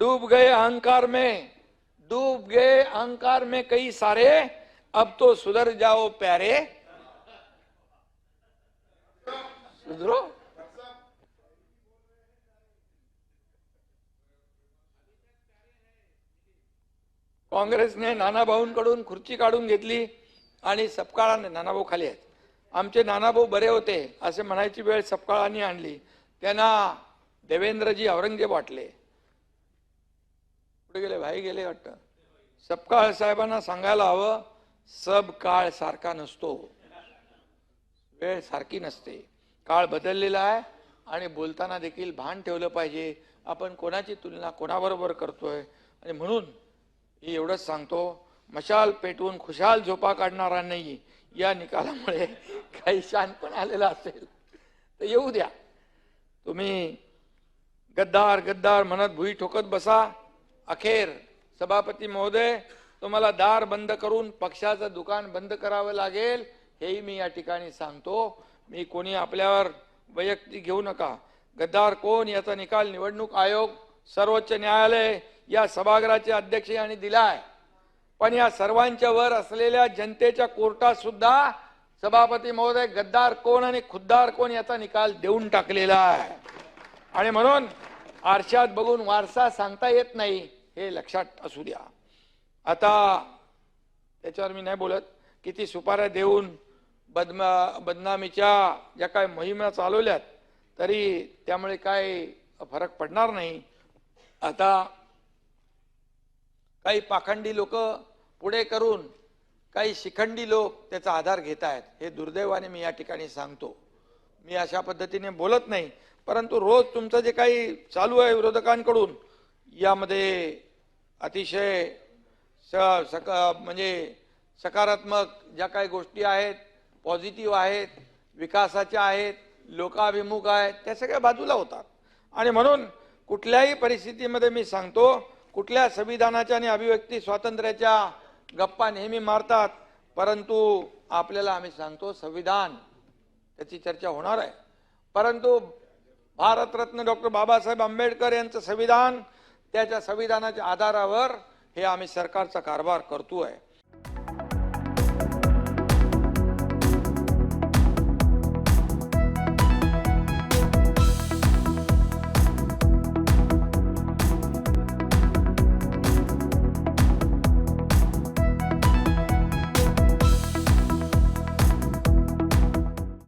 डूब गए अहंकार में. डूब गए अहंकार में कई सारे. अब तो सुधर जाओ प्यारे. सुधरो. काँग्रेसने नानाभाऊंकडून खुर्ची काढून घेतली आणि सपकाळाने नानाभाऊ खाली आहेत. आमचे नानाभाऊ बरे होते असे म्हणायची वेळ सपकाळाने आणली. त्यांना देवेंद्रजी औरंगजेब वाटले. कुठे गेले भाई गेले वाटतं. सपकाळ साहेबांना सांगायला हवं सब काळ सारखा नसतो. वेळ सारखी नसते. काळ बदललेला आहे आणि बोलताना देखील भान ठेवलं पाहिजे. आपण कोणाची तुलना कोणाबरोबर करतोय? आणि म्हणून मी एवढंच सांगतो मशाल पेटवून खुशाल झोपा काढणारा नाही. या निकालामुळे काही शानपण आलेला असेल. तर येऊ द्या. तुम्ही गद्दार गद्दार म्हणत भुई ठोकत बसा. अखेर सभापती महोदय तुम्हाला दार बंद करून पक्षाचं दुकान बंद करावं लागेल हेही मी या ठिकाणी सांगतो. मी कोणी आपल्यावर वैयक्तिक घेऊ नका. गद्दार कोण याचा निकाल निवडणूक आयोग सर्वोच्च न्यायालय या सभागृहाचे अध्यक्ष यांनी दिलाय. पण या सर्वांच्या वर असलेल्या जनतेच्या कोर्टात सुद्धा सभापती महोदय गद्दार कोण आणि खुद्दार कोण याचा निकाल देऊन टाकलेला आहे. आणि म्हणून आरशात बघून वारसा सांगता येत नाही हे लक्षात असू द्या. आता त्याच्यावर मी नाही बोलत. किती सुपाऱ्या देऊन बदमा बदनामीच्या ज्या काय मोहिमा चालवल्यात तरी त्यामुळे काय फरक पडणार नाही. आता काही पाखंडी लोक पुढे करून काही शिखंडी लोक त्याचा आधार घेत आहेत हे दुर्दैवाने मी या ठिकाणी सांगतो. मी अशा पद्धतीने बोलत नाही परंतु रोज तुमचं जे काही चालू आहे विरोधकांकडून यामध्ये अतिशय स सका म्हणजे सकारात्मक ज्या काही गोष्टी आहेत पॉझिटिव्ह आहेत विकासाच्या आहेत लोकाभिमुख आहेत त्या सगळ्या बाजूला होतात. आणि म्हणून कुठल्याही परिस्थितीमध्ये मी सांगतो कुठल्या संविधानाच्या आणि अभिव्यक्ती स्वातंत्र्याच्या गप्पा नेहमी मारतात परंतु आपल्याला आम्ही सांगतो संविधान त्याची चर्चा होणार आहे. परंतु भारतरत्न डॉक्टर बाबासाहेब आंबेडकर यांचं संविधान त्याच्या संविधानाच्या आधारावर हे आम्ही सरकारचा कारभार करतो आहे